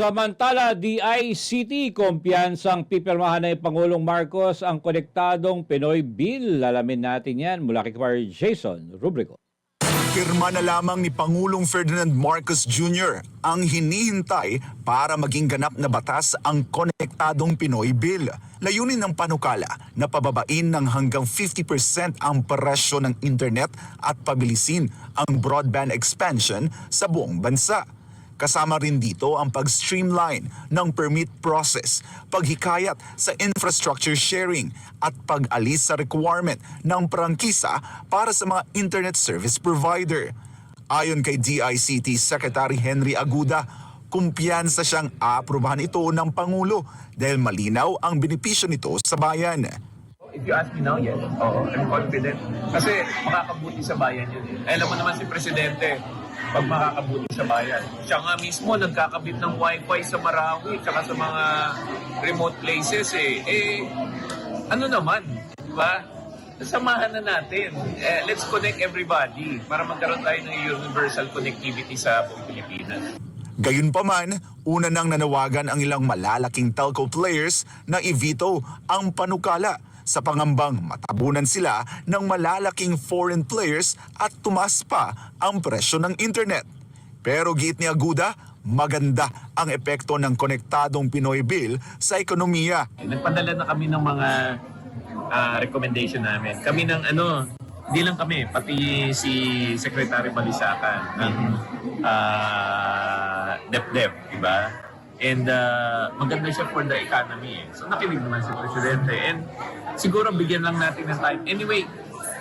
Samantala, DICT, kumpiyansang pipirmahan ni Pangulong Marcos ang konektadong Pinoy Bill. Lalamin natin yan mula kay Jason Rubrico. Pirma na lamang ni Pangulong Ferdinand Marcos Jr. ang hinihintay para maging ganap na batas ang Konektadong Pinoy Bill. Layunin ng panukala na pababain ng hanggang 50% ang presyo ng internet at pabilisin ang broadband expansion sa buong bansa. Kasama rin dito ang pag-streamline ng permit process, paghikayat sa infrastructure sharing at pag-alis sa requirement ng prangkisa para sa mga internet service provider. Ayon kay DICT Secretary Henry Aguda, kumpiyansa siyang aprobahan ito ng Pangulo dahil malinaw ang benepisyo nito sa bayan. If you ask me now, yes. Oo, I'm confident. Kasi makakabuti sa bayan yun. Alam mo naman si Presidente, pag makakabuti sa bayan. Siya nga mismo nagkakabit ng wifi sa Marawi tsaka sa mga remote places eh. Eh, ano naman, di ba? Samahan na natin. Eh, let's connect everybody para magkaroon tayo ng universal connectivity sa buong Pilipinas. Gayunpaman, una nang nanawagan ang ilang malalaking telco players na i-veto ang panukala sa pangambang matabunan sila ng malalaking foreign players at tumas pa ang presyo ng internet. Pero giit ni Aguda, maganda ang epekto ng konektadong Pinoy Bill sa ekonomiya. Nagpadala na kami ng mga ah, recommendation namin. Kami ng ano, hindi lang kami, pati si Secretary Balisacan ng ah, DepDep, di ba? And ah, maganda siya for the economy. Eh. So nakinig naman si Presidente. And siguro bigyan lang natin ng time. Anyway,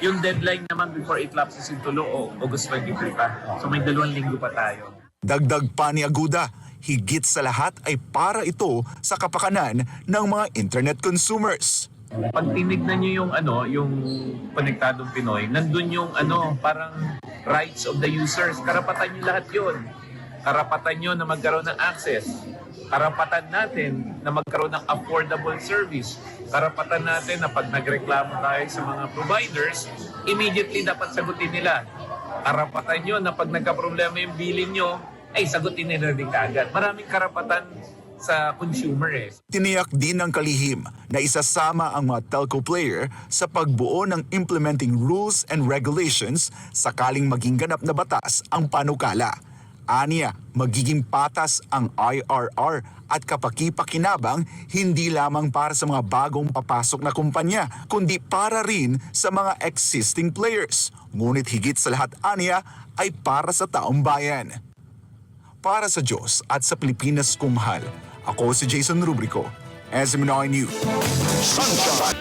yung deadline naman before it lapses into law, o August 23 pa. So may dalawang linggo pa tayo. Dagdag pa ni Aguda, higit sa lahat ay para ito sa kapakanan ng mga internet consumers. Pag tinignan niyo yung ano, yung konektadong Pinoy, nandun yung ano, parang rights of the users. Karapatan niyo lahat 'yon. Karapatan niyo na magkaroon ng access. Karapatan natin na magkaroon ng affordable service. Karapatan natin na pag nagreklamo tayo sa mga providers, immediately dapat sagutin nila. Karapatan niyo na pag nagka-problema yung billing niyo, ay sagutin nila din kaagad. Maraming karapatan sa consumer eh. Tiniyak din ng kalihim na isasama ang mga telco player sa pagbuo ng implementing rules and regulations sakaling maging ganap na batas ang panukala. Aniya, magiging patas ang IRR at kapaki-pakinabang hindi lamang para sa mga bagong papasok na kumpanya, kundi para rin sa mga existing players. Ngunit higit sa lahat, Aniya, ay para sa taong bayan. Para sa Diyos at sa Pilipinas kung mahal, ako si Jason Rubrico, SMNI News. Sunshine.